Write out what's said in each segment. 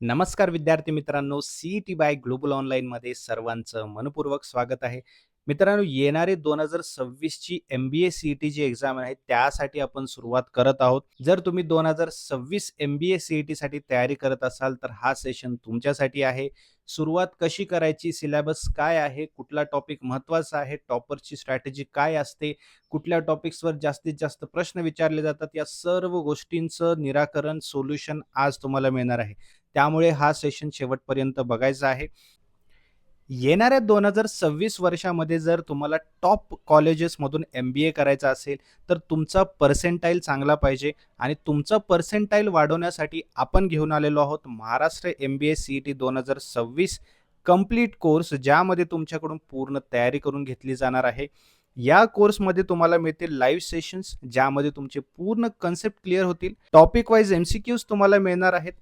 नमस्कार विद्यार्थी मित्रांनो सी टी बाय ग्लोबल ऑनलाईनमध्ये सर्वांचं मनपूर्वक स्वागत आहे. मित्रांनो येणारे दोन हजार सव्वीसची M B A C T G exam आहे त्यासाठी आपण सुरुवात करत आहोत. जर तुम्ही दोन हजार सव्वीस एम बी ए सी टीसाठी तयारी करत असाल तर हा सेशन तुमच्यासाठी आहे. सुरुवात कशी करायची सिलेबस काय आहे कुठला टॉपिक महत्त्वाचा आहे टॉपरची स्ट्रॅटेजी काय असते कुठल्या टॉपिक्सवर जास्तीत जास्त प्रश्न विचारले जातात या सर्व गोष्टींचं निराकरण सोल्युशन आज तुम्हाला मिळणार आहे. त्यामुळे हा सेशन शेवटपर्यंत बघायचा आहे. येणाऱ्या दोन हजार सव्वीस वर्षामध्ये जर तुम्हाला टॉप कॉलेजेसमधून एम बी ए करायचा असेल तर तुमचा पर्सेंटाईल चांगला पाहिजे आणि तुमचा पर्सेंटाईल वाढवण्यासाठी आपण घेऊन आलेलो आहोत Maharashtra M B A C T दोन हजार सव्वीस कंप्लीट कोर्स ज्यामध्ये तुमच्याकडून पूर्ण तयारी करून घेतली जाणार आहे. या कोर्समध्ये तुम्हाला मिळतील लाईव्ह सेशन्स ज्यामध्ये तुमचे पूर्ण कन्सेप्ट क्लिअर होतील. Topic wise M C Qs तुम्हाला मिळणार आहेत.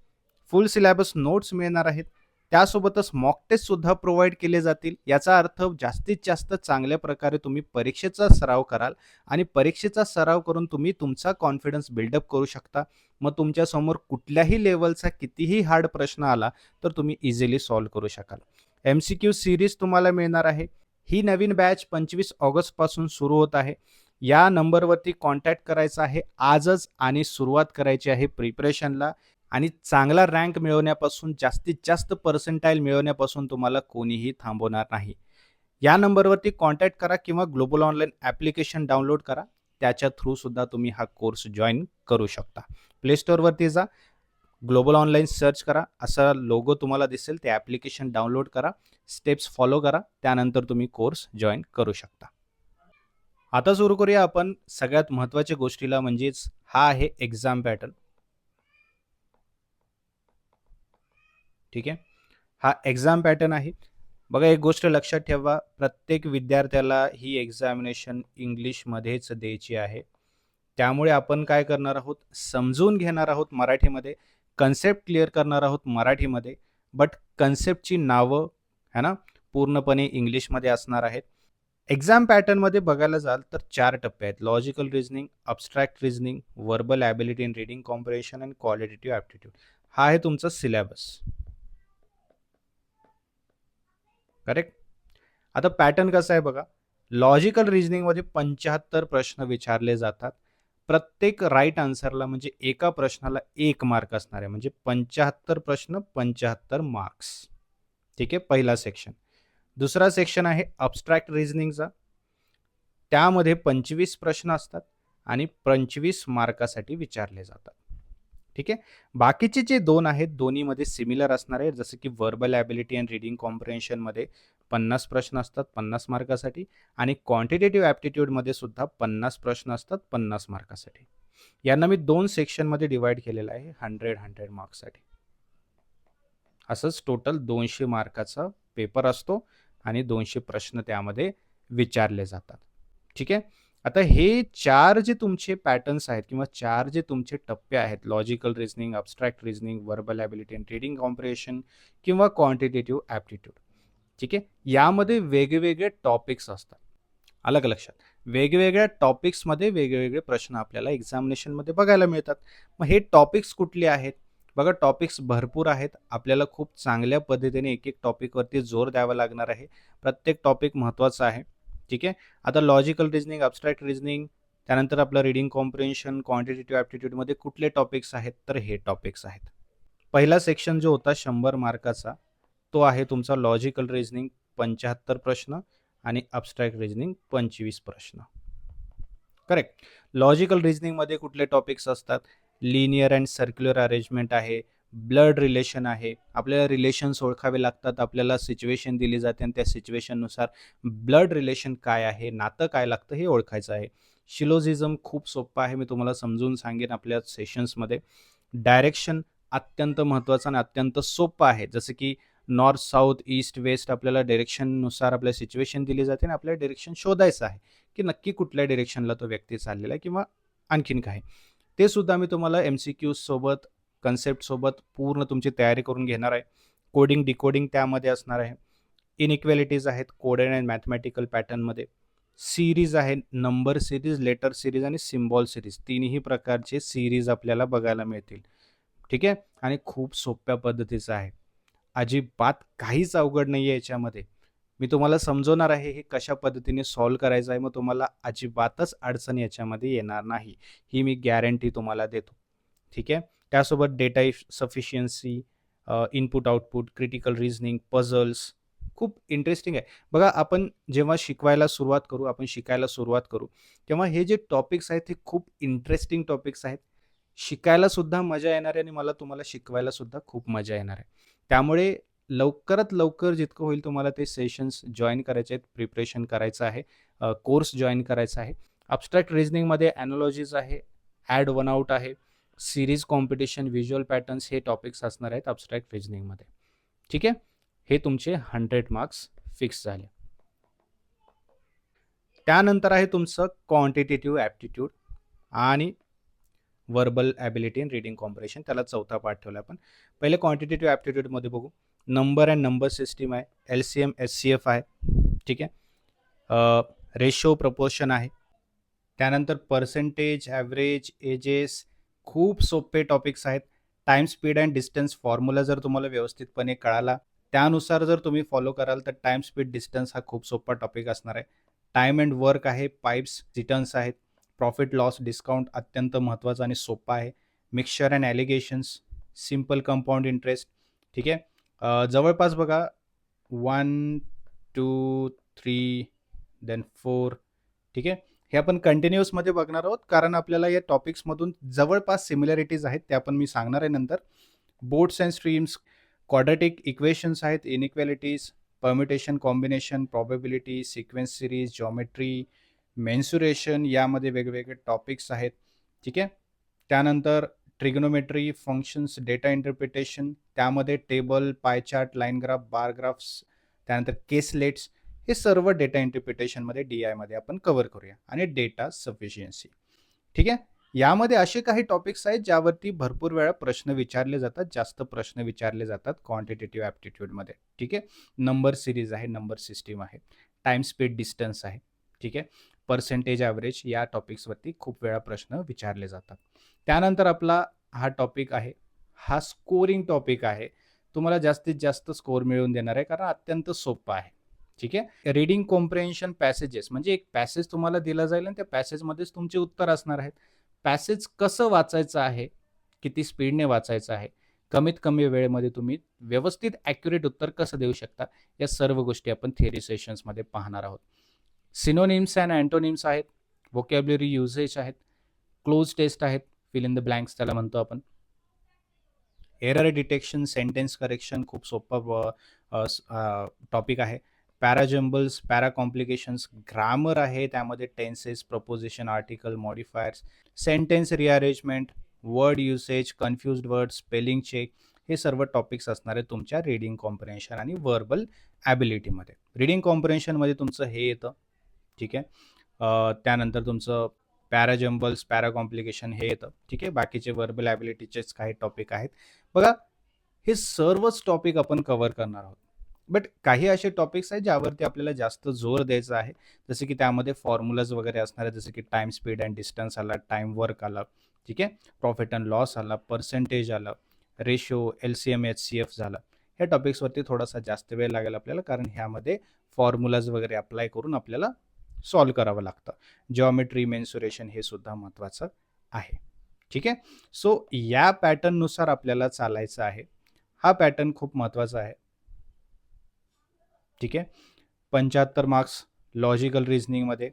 फुल सिलॅबस नोट्स मिळणार आहेत. त्यासोबतच मॉक टेस्ट सुद्धा प्रोव्हाइड केले जातील. याचा अर्थ जास्तीत जास्त चांगल्या प्रकारे तुम्ही परीक्षेचा सराव कराल आणि परीक्षेचा सराव करून तुम्ही तुमचा कॉन्फिडन्स बिल्डअप करू शकता. मग तुमच्यासमोर कुठल्याही लेवलचा कितीही हार्ड प्रश्न आला तर तुम्ही इझिली सॉल्व्ह करू शकाल. एम सी क्यू सिरीज तुम्हाला मिळणार आहे. ही नवीन बॅच पंचवीस ऑगस्टपासून सुरू होत आहे. या नंबरवरती कॉन्टॅक्ट करायचा आहे. आजच आणि सुरुवात करायची आहे प्रिपरेशनला आणि चांगला रँक मिळवण्यापासून जास्तीत जास्त पर्सेंटाईल मिळवण्यापासून तुम्हाला कोणीही थांबवणार नाही. या नंबरवरती कॉन्टॅक्ट करा किंवा ग्लोबल ऑनलाईन ॲप्लिकेशन डाउनलोड करा. त्याच्या थ्रूसुद्धा तुम्ही हा कोर्स जॉईन करू शकता. प्लेस्टोअरवरती जा. ग्लोबल ऑनलाईन सर्च करा. असा लोगो तुम्हाला दिसेल. ते ॲप्लिकेशन डाउनलोड करा. स्टेप्स फॉलो करा. त्यानंतर तुम्ही कोर्स जॉईन करू शकता. आता सुरू करूया आपण सगळ्यात महत्त्वाच्या गोष्टीला म्हणजेच हा आहे एक्झाम पॅटर्न ठीक आहे? हा एक्झाम पॅटर्न आहे. बघा एक गोष्ट लक्षात ठेवा. प्रत्येक विद्यार्थ्याला ही एक्झामिनेशन इंग्लिशमध्येच द्यायची आहे. त्यामुळे आपण काय करणार आहोत? समजून घेणार आहोत मराठीमध्ये. कन्सेप्ट क्लिअर करणार आहोत मराठीमध्ये. बट कन्सेप्टची नावं है ना पूर्णपणे इंग्लिशमध्ये असणार आहेत. एक्झाम पॅटर्नमध्ये बघायला जाल तर चार टप्पे आहेत. Logical reasoning abstract reasoning verbal ability in reading comprehension and qualitative aptitude हा आहे तुमचा सिलेबस करेक्ट आता पॅटर्न कसं आहे बघा. लॉजिकल रिजनिंगमध्ये पंच्याहत्तर प्रश्न विचारले जातात. प्रत्येक राईट आन्सरला म्हणजे एका प्रश्नाला एक मार्क असणार आहे. म्हणजे पंच्याहत्तर प्रश्न पंच्याहत्तर मार्क्स ठीक आहे? पहिला सेक्शन दुसरा सेक्शन आहे अबस्ट्रॅक्ट रिजनिंगचा त्यामध्ये पंचवीस प्रश्न असतात आणि पंचवीस मार्कासाठी विचारले जातात. ठीक आहे? बाकीचे जे दोन आहेत दोन्हीमध्ये सिमिलर असणार आहे जसं की वर्बल ॲबिलिटी अँड रिडिंग कॉम्प्रिहेन्शनमध्ये पन्नास प्रश्न असतात पन्नास मार्कासाठी. आणि क्वांटिटेटिव्ह ॲप्टिट्यूडमध्ये सुद्धा पन्नास प्रश्न असतात पन्नास मार्कासाठी. यांना मी दोन सेक्शनमध्ये डिवाईड केलेलं आहे हंड्रेड हंड्रेड मार्क्ससाठी असंच टोटल दोनशे मार्काचा पेपर असतो आणि दोनशे प्रश्न त्यामध्ये विचारले जातात. ठीक आहे? आता हे चार जे तुमचे पॅटर्न्स आहेत किंवा चार जे तुमचे टप्पे आहेत logical reasoning abstract reasoning verbal ability and reading comprehension किंवा क्वांटिटेटिव्ह ॲप्टिट्यूड ठीक आहे? यामध्ये वेगवेगळे टॉपिक्स असतात. अलग लक्षात? वेगवेगळ्या टॉपिक्समध्ये वेगवेगळे प्रश्न आपल्याला एक्झामिनेशनमध्ये बघायला मिळतात. मग हे टॉपिक्स कुठले आहेत? बघा टॉपिक्स भरपूर आहेत. आपल्याला खूप चांगल्या पद्धतीने एक एक टॉपिकवरती जोर द्यावा लागणार आहे. प्रत्येक टॉपिक महत्त्वाचा आहे. ठीक आहे? आता लॉजिकल रिजनिंग अबस्ट्रॅक्ट रिजनिंग त्यानंतर आपलं रिडिंग कॉम्प्रिहेन्शन क्वांटिटेटिव्ह ॲप्टिट्यूडमध्ये कुठले टॉपिक्स आहेत? तर हे टॉपिक्स आहेत. पहिला सेक्शन जो होता शंभर मार्काचा तो आहे तुमचा लॉजिकल रिजनिंग पंच्याहत्तर प्रश्न आणि अबस्ट्रॅक्ट रिजनिंग पंचवीस प्रश्न. करेक्ट लॉजिकल रिजनिंगमध्ये कुठले टॉपिक्स असतात? लिनियर अँड सर्क्युलर अरेंजमेंट आहे. ब्लड रिलेशन आहे. आपल्याला रिलेशन्स ओळखावे लागतात आपल्याला सिच्युएशन दिली जाते आणि त्या सिच्युएशननुसार ब्लड रिलेशन काय आहे नातं काय लागतं हे ओळखायचं आहे. शिलोझिझम खूप सोपं आहे मी तुम्हाला समजून सांगेन आपल्या सेशन्समध्ये. डायरेक्शन अत्यंत महत्त्वाचं आणि अत्यंत सोपं आहे. जसं की नॉर्थ साऊथ ईस्ट वेस्ट आपल्याला डिरेक्शननुसार आपल्या सिच्युएशन दिली जाते आणि आपल्याला डिरेक्शन शोधायचं आहे की नक्की कुठल्या डिरेक्शनला तो व्यक्ती चाललेला आहे किंवा आणखीन काय ते सुद्धा मी तुम्हाला एम सी क्यूसोबत कन्सेप्टसोबत पूर्ण तुमची तयारी करून घेणार आहे. कोडिंग डिकोडिंग त्यामध्ये असणार आहे. इनइक्वॅलिटीज आहेत कोडेड अँड मॅथमॅटिकल पॅटर्नमध्ये सिरीज आहे नंबर सिरीज लेटर सिरीज आणि सिम्बॉल सिरीज तिन्ही प्रकारचे सिरीज आपल्याला बघायला मिळतील. ठीक आहे? आणि खूप सोप्या पद्धतीचं आहे. अजिबात काहीच अवघड नाही आहे याच्यामध्ये. मी तुम्हाला समजवणार आहे हे कशा पद्धतीने सॉल्व करायचं आहे मग तुम्हाला अजिबातच अडचण याच्यामध्ये येणार नाही. ही मी गॅरंटी तुम्हाला देतो. ठीक आहे? त्यासोबत data sufficiency input output critical reasoning puzzles खूप इंटरेस्टिंग आहे. बघा आपण जेव्हा शिकवायला सुरुवात करू आपण शिकायला सुरुवात करू तेव्हा हे जे टॉपिक्स आहेत ते खूप इंटरेस्टिंग टॉपिक्स आहेत. शिकायला सुद्धा मजा येणार आहे आणि मला तुम्हाला शिकवायला सुद्धा खूप मजा येणार आहे. त्यामुळे लवकरात लवकर जितकं होईल तुम्हाला ते सेशन्स जॉईन करायचे आहेत प्रिपरेशन करायचं आहे कोर्स जॉईन करायचा आहे. अबस्ट्रॅक्ट रिझनिंगमध्ये ॲनॉलॉजीज आहे ॲड वन आउट आहे. सिरीज कॉम्पिटिशन व्हिज्युअल पॅटर्न्स हे टॉपिक्स असणार आहेत अब्स्ट्रॅक्ट रिजनिंगमध्ये ठीक आहे? हे तुमचे हंड्रेड मार्क्स फिक्स झाले. त्यानंतर आहे तुमचं क्वांटिटेटिव्ह ॲप्टिट्यूड आणि verbal ability in reading comprehension त्याला चौथा पाठ ठेवला आपण. पहिले क्वांटिटेटिव्ह ॲप्टिट्यूडमध्ये बघू. नंबर अँड नंबर सिस्टीम आहे. L C M S C F आहे. ठीक आहे? रेशो प्रपोर्शन आहे. त्यानंतर पर्सेंटेज ॲव्हरेज एजेस खूप सोपे टॉपिक्स आहेत. Time speed and distance formula जर तुम्हाला व्यवस्थितपणे कळाला त्यानुसार जर तुम्ही फॉलो कराल तर टाईम स्पीड डिस्टन्स हा खूप सोपा टॉपिक असणार आहे. टाईम अँड वर्क आहे पाईप्स रिटर्न्स आहेत. प्रॉफिट लॉस डिस्काउंट अत्यंत महत्त्वाचा आणि सोपा आहे. Mixture and alligations simple compound interest ठीक आहे? जवळपास बघा one two three then four ठीक आहे? हे आपण कंटिन्युअसमध्ये बघणार आहोत. कारण आपल्याला या टॉपिक्समधून जवळपास सिमिलॅरिटीज आहेत त्या पण मी सांगणार आहे नंतर. Boats and streams quadratic equations आहेत inequalities permutation combination probability sequence series geometry mensuration यामध्ये वेगवेगळे टॉपिक्स आहेत. ठीक आहे? त्यानंतर ट्रिग्नोमेट्री फंक्शन्स डेटा इंटरप्रिटेशन त्यामध्ये table pie chart line graph bar graphs त्यानंतर केसलेट्स हे सर्व डेटा इंटरप्रिटेशनमध्ये डी आयमध्ये आपण कव्हर करूया आणि डेटा सफिशियन्सी ठीक आहे? यामध्ये असे काही टॉपिक्स आहेत ज्यावरती भरपूर वेळा प्रश्न विचारले जातात जास्त प्रश्न विचारले जातात क्वांटिटेटिव्ह ॲप्टिट्यूडमध्ये ठीक आहे? नंबर सिरीज आहे नंबर सिस्टीम आहे. टाईम स्पीड डिस्टन्स आहे. ठीक आहे? पर्सेंटेज ॲव्हरेज या टॉपिक्सवरती खूप वेळा प्रश्न विचारले जातात. त्यानंतर आपला हा टॉपिक आहे हा स्कोरिंग टॉपिक आहे. तुम्हाला जास्तीत जास्त स्कोर मिळवून देणार आहे कारण अत्यंत सोपं आहे. ठीक आहे? रीडिंग कॉम्प्रेन्शन पॅसेजेस म्हणजे एक पॅसेज तुम्हाला दिला जाईल आणि त्या पॅसेजमध्येच तुमचे उत्तर असणार आहेत. पॅसेज कसं वाचायचं आहे? किती स्पीडने वाचायचं आहे? कमीत कमी वेळेमध्ये तुम्ही व्यवस्थित ॲक्युरेट उत्तर कसं देऊ शकता? या सर्व गोष्टी आपण थिअरी सेशन्समध्ये पाहणार आहोत. सिनोनिम्स अँड अँटोनिम्स आहेत. वोकॅब्युलरी युजेज आहेत. क्लोज टेस्ट आहेत. फिल इन द ब्लँक्स त्याला म्हणतो आपण. एरर डिटेक्शन सेंटेन्स करेक्शन खूप सोपा टॉपिक आहे. पॅराजम्बल्स पॅरा कॉम्प्लिकेशन्स ग्रामर आहे त्यामध्ये tenses preposition article modifiers sentence rearrangement word usage confused word spelling check हे सर्व टॉपिक्स असणार आहे तुमच्या रिडिंग कॉम्प्रेन्शन आणि वर्बल ॲबिलिटीमध्ये. रिडिंग कॉम्प्रेन्शनमध्ये तुमचं हे येतं ठीक आहे? त्यानंतर तुमचं पॅराजम्बल्स पॅरा कॉम्प्लिकेशन हे येतं ठीक आहे? बाकीचे वर्बल ॲबिलिटीचेच काही टॉपिक आहेत. बघा हे सर्वच टॉपिक आपण कव्हर करणार आहोत. बट काही असे टॉपिक्स आहेत ज्यावरती आपल्याला जास्त जोर द्यायचा आहे. जसं की त्यामध्ये फॉर्म्युलाज वगैरे असणार आहे की टाईम स्पीड अँड डिस्टन्स आला टाइम वर्क आला ठीक आहे? प्रॉफिट अँड लॉस आला पर्सेंटेज आला ratio L C M H C F झाला. ह्या टॉपिक्सवरती थोडासा जास्त वेळ लागेल आपल्याला कारण ह्यामध्ये फॉर्म्युलाज वगैरे अप्लाय करून आपल्याला सॉल्व करावं लागतं. जॉमेट्री मेन्सुरेशन हे सुद्धा महत्त्वाचं आहे. ठीक आहे? सो या पॅटर्ननुसार आपल्याला चालायचं आहे. हा पॅटर्न खूप महत्त्वाचा आहे. ठीक आहे? पंच्याहत्तर मार्क्स लॉजिकल रिझनिंगमध्ये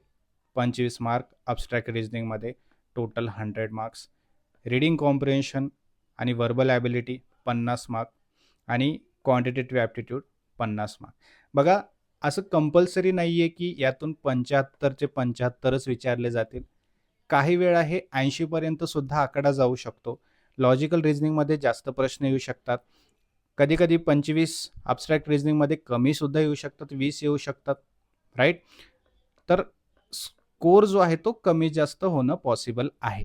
पंचवीस mark abstract रिझनिंगमध्ये total hundred marks reading comprehension आणि वर्बल ॲबिलिटी पन्नास मार्क आणि क्वांटिटेटिव्ह ॲप्टिट्यूड पन्नास मार्क बघा असं कंपल्सरी नाही आहे की यातून पंच्याहत्तरचे पंच्याहत्तरच विचारले जातील. काही वेळा हे ऐंशीपर्यंतसुद्धा आकडा जाऊ शकतो. लॉजिकल रिझनिंगमध्ये जास्त प्रश्न येऊ शकतात. कधी कधी पंचवीस अबस्ट्रॅक्ट रिझनिंगमध्ये कमीसुद्धा येऊ शकतात वीस येऊ शकतात राईट तर स्कोर जो आहे तो कमी जास्त होणं पॉसिबल आहे.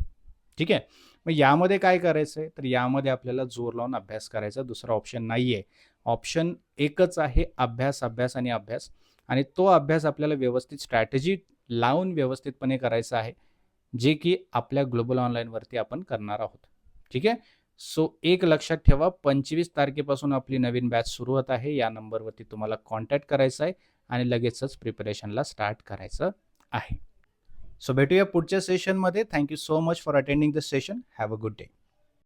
ठीक आहे? मग यामध्ये काय करायचं आहे तर यामध्ये आपल्याला जोर लावून अभ्यास करायचा दुसरा ऑप्शन नाही आहे ऑप्शन एकच आहे अभ्यास अभ्यास आणि अभ्यास. आणि तो अभ्यास आपल्याला व्यवस्थित स्ट्रॅटेजी लावून व्यवस्थितपणे करायचा आहे जे की आपल्या ग्लोबल ऑनलाईनवरती आपण करणार आहोत. ठीक आहे? सो एक लक्षात ठेवा 25 तारखेपासून आपली नवीन बॅच सुरू होत आहे. या नंबरवरती तुम्हाला कॉन्टॅक्ट करायचा आहे आणि लगेचच प्रिपरेशनला स्टार्ट करायचं आहे. सो भेटूया पुढच्या सेशनमध्ये. Thank you so much for attending the session. Have a good day.